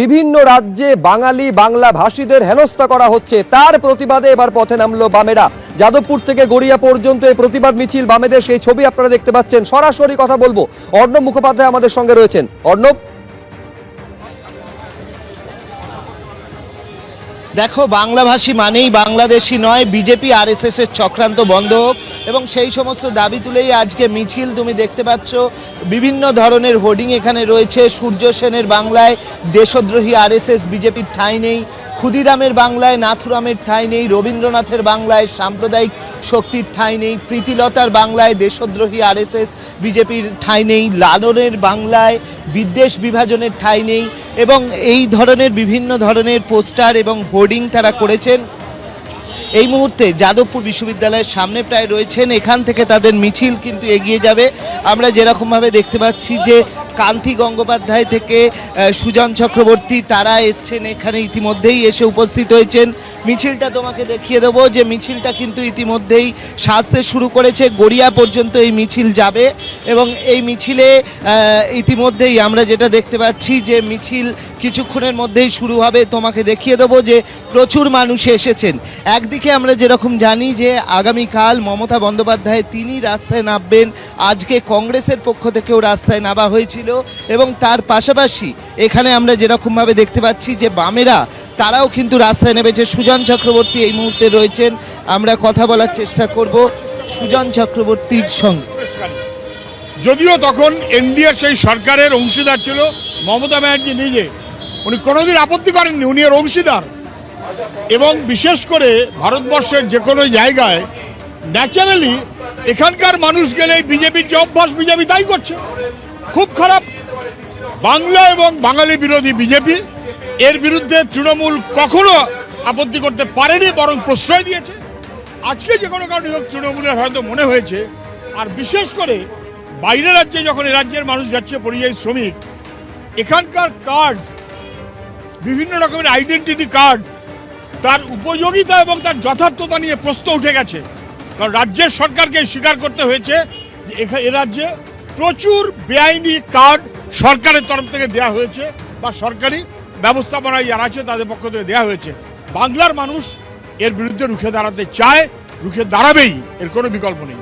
বিভিন্ন রাজ্যে বাঙালি বাংলা ভাষীদের হেনস্থা করা হচ্ছে। তার প্রতিবাদে এবার পথে নামলো বামেরা। যাদবপুর থেকে গড়িয়া পর্যন্ত এই প্রতিবাদ মিছিল বামেদের, সেই ছবি আপনারা দেখতে পাচ্ছেন। সরাসরি কথা বলব। অর্ণব মুখোপাধ্যায় আমাদের সঙ্গে রয়েছেন। অর্ণব? দেখো, বাংলাভাষী মানেই বাংলাদেশি নয়, বিজেপি আরএসএস এর চক্রান্ত বন্ধ হোক। এবং সেই সমস্ত দাবি তুলেই আজকে মিছিল, তুমি দেখতে পাচ্ছ, বিভিন্ন ধরনের হোর্ডিং এখানে রয়েছে। সূর্য সেনের বাংলায় দেশদ্রোহী আরএসএস, বিজেপির ঠাঁই নেই। ক্ষুদিরামের বাংলায়, নাথুরামের ঠাঁই নেই। রবীন্দ্রনাথের বাংলায় সাম্প্রদায়িক শক্তির ঠাঁই নেই। প্রীতিলতার বাংলায় দেশদ্রোহী আরএসএস, বিজেপির ঠাঁই নেই। লালনের বাংলায় বিদ্বেষ বিভাজনের ঠাঁই নেই। এবং এই ধরনের বিভিন্ন ধরনের পোস্টার এবং হোর্ডিং তারা করেছেন। এই মুহূর্তে যাদবপুর বিশ্ববিদ্যালয়ের সামনে প্রায় রয়েছেন। এখান থেকে তাদের মিছিল কিন্তু এগিয়ে যাবে। আমরা যেরকমভাবে দেখতে পাচ্ছি যে কান্তি গঙ্গোপাধ্যায় থেকে সুজন চক্রবর্তী, তারা এসছেন এখানে ইতিমধ্যেই এসে উপস্থিত হয়েছেন। মিছিলটা তোমাকে দেখিয়ে দেবো যে মিছিলটা কিন্তু ইতিমধ্যেই সাজতে শুরু করেছে। গড়িয়া পর্যন্ত এই মিছিল যাবে এবং এই মিছিলে ইতিমধ্যেই আমরা যেটা দেখতে পাচ্ছি যে মিছিল কিছুক্ষণের মধ্যেই শুরু হবে। তোমাকে দেখিয়ে দেবো যে প্রচুর মানুষ এসেছেন। একদিকে আমরা যেরকম জানি যে আগামীকাল মমতা বন্দ্যোপাধ্যায় তিনি রাস্তায় নামবেন। আজকে কংগ্রেসের পক্ষ থেকেও রাস্তায় নামা হয়েছিল এবং তার পাশাপাশি এখানে আমরা যেরকমভাবে দেখতে পাচ্ছি যে বামেরা, তারাও কিন্তু রাস্তায় নেমেছে। সুজন চক্রবর্তী এই মুহূর্তে রয়েছেন। আমরা কথা বলার চেষ্টা করব সুজন চক্রবর্তীর সঙ্গে। যদিও তখন এনডিএর সেই সরকারের অংশীদার ছিল, মমতা ব্যানার্জি নিজে। উনি কোনোদিন আপত্তি করেননি, উনি এর অংশীদার। এবং বিশেষ করে ভারতবর্ষের যে কোনো জায়গায় ন্যাচারালি এখানকার মানুষ গেলে বিজেপির যে অভ্যাস, বিজেপি তাই করছে। খুব খারাপ বাংলা এবং বাঙালি বিরোধী বিজেপি এর বিরুদ্ধে তৃণমূল কখনো আপত্তি করতে পারেনি, বরং প্রশ্রয় দিয়েছে। আজকে যে কোনো কারণে হোক তৃণমূলের হয়তো মনে হয়েছে, আর বিশেষ করে বাইরের রাজ্যে যখন এ রাজ্যের মানুষ যাচ্ছে, পরিযায়ী শ্রমিক, এখানকার কার্ড বিভিন্ন রকমের আইডেন্টিটি কার্ড তার উপযোগিতা এবং তার যথার্থতা নিয়ে প্রশ্ন উঠে গেছে। কারণ রাজ্যের সরকারকে স্বীকার করতে হয়েছে যে এ রাজ্যে প্রচুর বেআইনি কার্ড সরকারের তরফ থেকে দেয়া হয়েছে বা সরকারি ব্যবস্থাপনায় যারা আছে তাদের পক্ষ থেকে দেওয়া হয়েছে। বাংলার মানুষ এর বিরুদ্ধে রুখে দাঁড়াতে চায়, রুখে দাঁড়াবেই, এর কোনো বিকল্প নেই।